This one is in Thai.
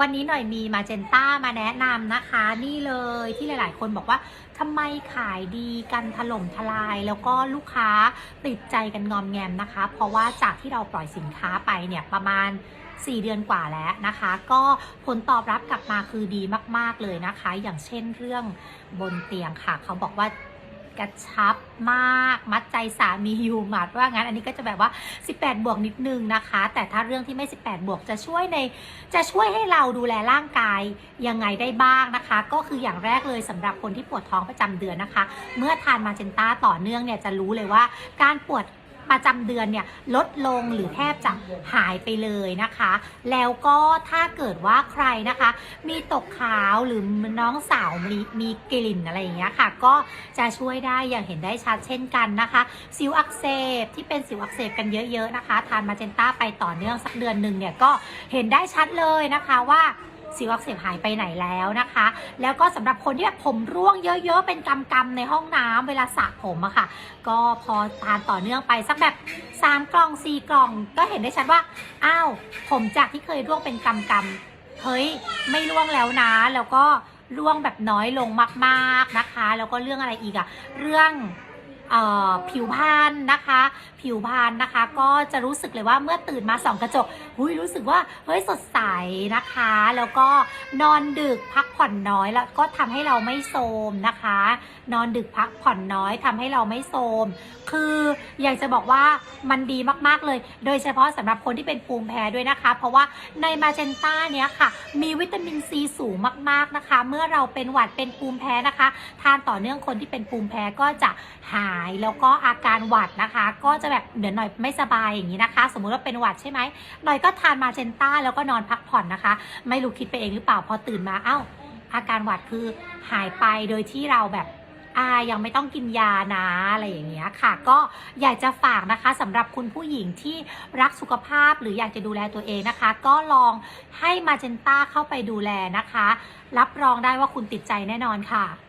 วันนี้หน่อยมีมาเจนต้ามาแนะนำนะคะ นี่เลยที่หลาย ๆ คนบอกว่าทำไมขายดีกันถล่มทลาย แล้วก็ลูกค้าติดใจกันงอมแงมนะคะ เพราะว่าจากที่เราปล่อยสินค้าไปเนี่ยประมาณ 4 เดือนกว่าแล้วนะคะ ก็ผลตอบรับกลับมาคือดีมาก ๆ เลยนะคะ อย่างเช่นเรื่องบนเตียงค่ะ เขาบอกว่า กระชับมาก มัดใจสามีอยู่หมัดว่างั้นอันนี้ก็จะแบบว่า 18 บวกนิดนึงนะคะ แต่ถ้าเรื่องที่ไม่ 18 บวกจะช่วยในจะช่วยให้เราดูแลร่างกายยังไงได้บ้างนะคะ ก็คืออย่างแรกเลยสำหรับคนที่ปวดท้องประจำเดือนนะคะ เมื่อทานมาเจนต้าต่อเนื่องเนี่ยจะรู้เลยว่าการปวด ประจำเดือนเนี่ยลดลงหรือแทบจะหายไปเลยนะคะ แล้วก็ถ้าเกิดว่าใครนะคะ มีตกขาวหรือน้องสาวมีมีกลิ่นอะไรอย่างเงี้ยค่ะ ก็จะช่วยได้อย่างเห็นได้ชัดเช่นกันนะคะ สิวอักเสบที่เป็นสิวอักเสบกันเยอะๆนะคะ ทานมาเจนต้าไปต่อเนื่องสักเดือนหนึ่งเนี่ยก็เห็นได้ชัดเลยนะคะว่า สิวอักเสบหายไปไหนแล้วนะคะ แล้วก็สำหรับคนที่แบบผมร่วงเยอะๆ เป็นกำๆในห้องน้ำเวลาสระผมอะค่ะ ก็พอทานต่อเนื่องไปสักแบบ 3 กล่อง 4 กล่อง ก็เห็นได้ชัดว่า อ้าว ผมจากที่เคยร่วงเป็นกำๆเฮ้ย ไม่ร่วงแล้วนะ แล้วก็ร่วงแบบน้อยลงมาก ๆนะคะ แล้วก็เรื่องอะไรอีกอะเรื่อง ผิวพรรณนะคะ ผิวพรรณนะคะ ก็จะรู้สึกเลยว่าเมื่อตื่นมาส่องกระจกหุยรู้สึกว่าเฮ้ยสดใสนะคะ แล้วก็นอนดึกพักผ่อนน้อยแล้วก็ทำให้เราไม่โทรมนะคะ นอนดึกพักผ่อนน้อยทำให้เราไม่โทรมคืออยากจะบอกว่ามันดีมากๆเลย โดยเฉพาะสำหรับคนที่เป็นภูมิแพ้ด้วยนะคะ เพราะว่าในมาเจนต้าเนี้ยค่ะ มีวิตามินซีสูงมากๆนะคะ เมื่อเราเป็นหวัดเป็นภูมิแพ้นะคะ ทานต่อเนื่องคนที่เป็นภูมิแพ้ก็จะหายแล้วก็อาการหวัดนะคะ ก็จะแบบเดี๋ยวหน่อยไม่สบายอย่างนี้นะคะ สมมุติว่าเป็นหวัดใช่ไหมหน่อยก็ทานมาเจนต้าแล้วก็นอนพักผ่อนนะคะ ไม่รู้คิดไปเองหรือเปล่าพอตื่นมาเอ้า อาการหวัดคือหายไปโดยที่เราแบบอายังไม่ต้องกินยานะอะไรอย่างเงี้ยค่ะ ก็อยากจะฝากนะคะสำหรับคุณผู้หญิงที่รักสุขภาพหรืออยากจะดูแลตัวเองนะคะ ก็ลองให้มาเจนต้าเข้าไปดูแลนะคะ รับรองได้ว่าคุณติดใจแน่นอนค่ะ